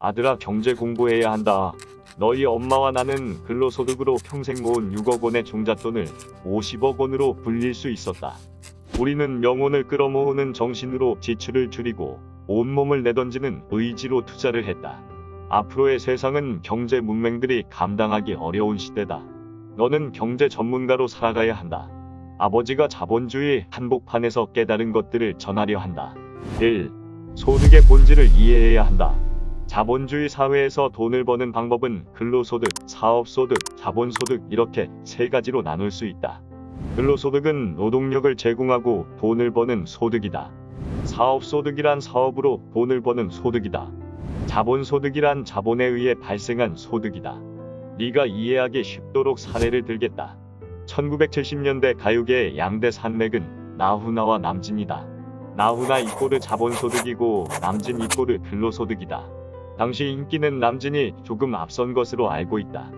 아들아 경제 공부해야 한다. 너희 엄마와 나는 근로소득으로 평생 모은 6억 원의 종잣돈을 50억 원으로 불릴 수 있었다. 우리는 명운을 끌어모으는 정신으로 지출을 줄이고 온몸을 내던지는 의지로 투자를 했다. 앞으로의 세상은 경제 문맹들이 감당하기 어려운 시대다. 너는 경제 전문가로 살아가야 한다. 아버지가 자본주의 한복판에서 깨달은 것들을 전하려 한다. 1. 소득의 본질을 이해해야 한다. 자본주의 사회에서 돈을 버는 방법은 근로소득, 사업소득, 자본소득 이렇게 세 가지로 나눌 수 있다. 근로소득은 노동력을 제공하고 돈을 버는 소득이다. 사업소득이란 사업으로 돈을 버는 소득이다. 자본소득이란 자본에 의해 발생한 소득이다. 네가 이해하기 쉽도록 사례를 들겠다. 1970년대 가요계의 양대 산맥은 나훈아와 남진이다. 나훈아 이꼬르 자본소득이고 남진 이꼬르 근로소득이다. 당시 인기는 남진이 조금 앞선 것으로 알고 있다.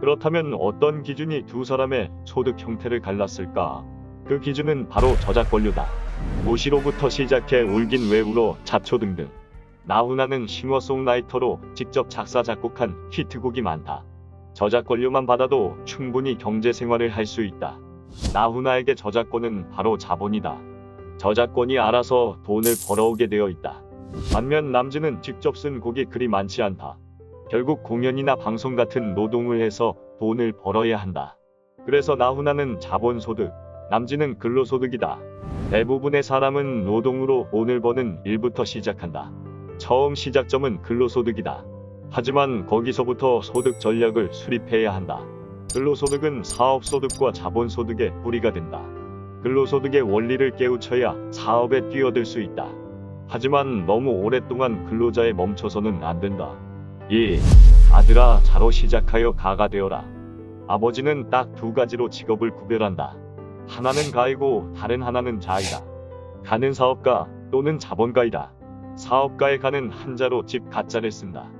그렇다면 어떤 기준이 두 사람의 소득 형태를 갈랐을까? 그 기준은 바로 저작권료다. 모시로부터 시작해 울긴 왜 울어 자초 등등. 나훈아는 싱어송라이터로 직접 작사 작곡한 히트곡이 많다. 저작권료만 받아도 충분히 경제 생활을 할 수 있다. 나훈아에게 저작권은 바로 자본이다. 저작권이 알아서 돈을 벌어오게 되어 있다. 반면 남진은 직접 쓴 곡이 그리 많지 않다. 결국 공연이나 방송 같은 노동을 해서 돈을 벌어야 한다. 그래서 나훈아는 자본소득, 남진은 근로소득이다. 대부분의 사람은 노동으로 돈을 버는 일부터 시작한다. 처음 시작점은 근로소득이다. 하지만 거기서부터 소득 전략을 수립해야 한다. 근로소득은 사업소득과 자본소득의 뿌리가 된다. 근로소득의 원리를 깨우쳐야 사업에 뛰어들 수 있다. 하지만 너무 오랫동안 근로자에 멈춰서는 안 된다. 2. 아들아 자로 시작하여 가가 되어라. 아버지는 딱 두 가지로 직업을 구별한다. 하나는 가이고 다른 하나는 자이다. 가는 사업가 또는 자본가이다. 사업가의 가는 한자로 집 가짜를 쓴다.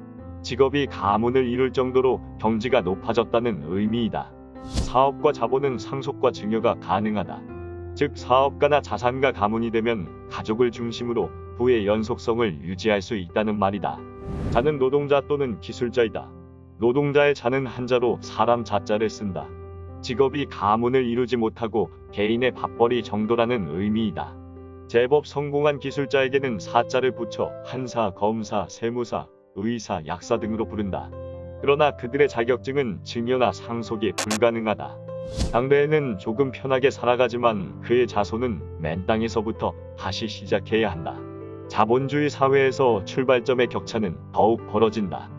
직업이 가문을 이룰 정도로 경지가 높아졌다는 의미이다. 사업과 자본은 상속과 증여가 가능하다. 즉 사업가나 자산가 가문이 되면 가족을 중심으로 부의 연속성을 유지할 수 있다는 말이다. 자는 노동자 또는 기술자이다. 노동자의 자는 한자로 사람 자자를 쓴다. 직업이 가문을 이루지 못하고 개인의 밥벌이 정도라는 의미이다. 제법 성공한 기술자에게는 사자를 붙여 한사, 검사, 세무사, 의사, 약사 등으로 부른다. 그러나 그들의 자격증은 증여나 상속이 불가능하다. 당대에는 조금 편하게 살아가지만 그의 자손은 맨 땅에서부터 다시 시작해야 한다. 자본주의 사회에서 출발점의 격차는 더욱 벌어진다.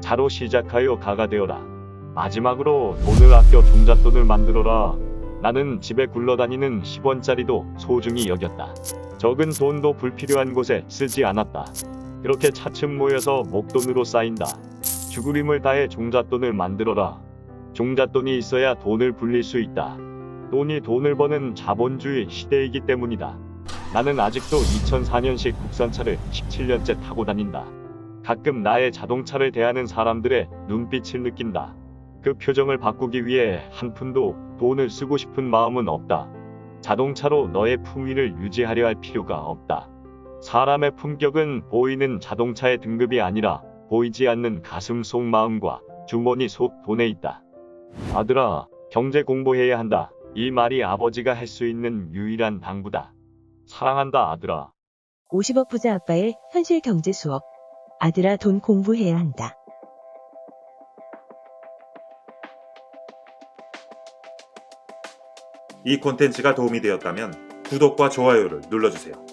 자로 시작하여 가가 되어라. 마지막으로 돈을 아껴 종잣돈을 만들어라. 나는 집에 굴러다니는 10원짜리도 소중히 여겼다. 적은 돈도 불필요한 곳에 쓰지 않았다. 그렇게 차츰 모여서 목돈으로 쌓인다. 죽으림을 다해 종잣돈을 만들어라. 종잣돈이 있어야 돈을 불릴 수 있다. 돈이 돈을 버는 자본주의 시대이기 때문이다. 나는 아직도 2004년식 국산차를 17년째 타고 다닌다. 가끔 나의 자동차를 대하는 사람들의 눈빛을 느낀다. 그 표정을 바꾸기 위해 한 푼도 돈을 쓰고 싶은 마음은 없다. 자동차로 너의 품위를 유지하려 할 필요가 없다. 사람의 품격은 보이는 자동차의 등급이 아니라 보이지 않는 가슴 속 마음과 주머니 속 돈에 있다. 아들아, 경제 공부해야 한다. 이 말이 아버지가 할 수 있는 유일한 당부다. 사랑한다, 아들아. 50억 부자 아빠의 현실 경제 수업. 아들아 돈 공부해야 한다. 이 콘텐츠가 도움이 되었다면 구독과 좋아요를 눌러주세요.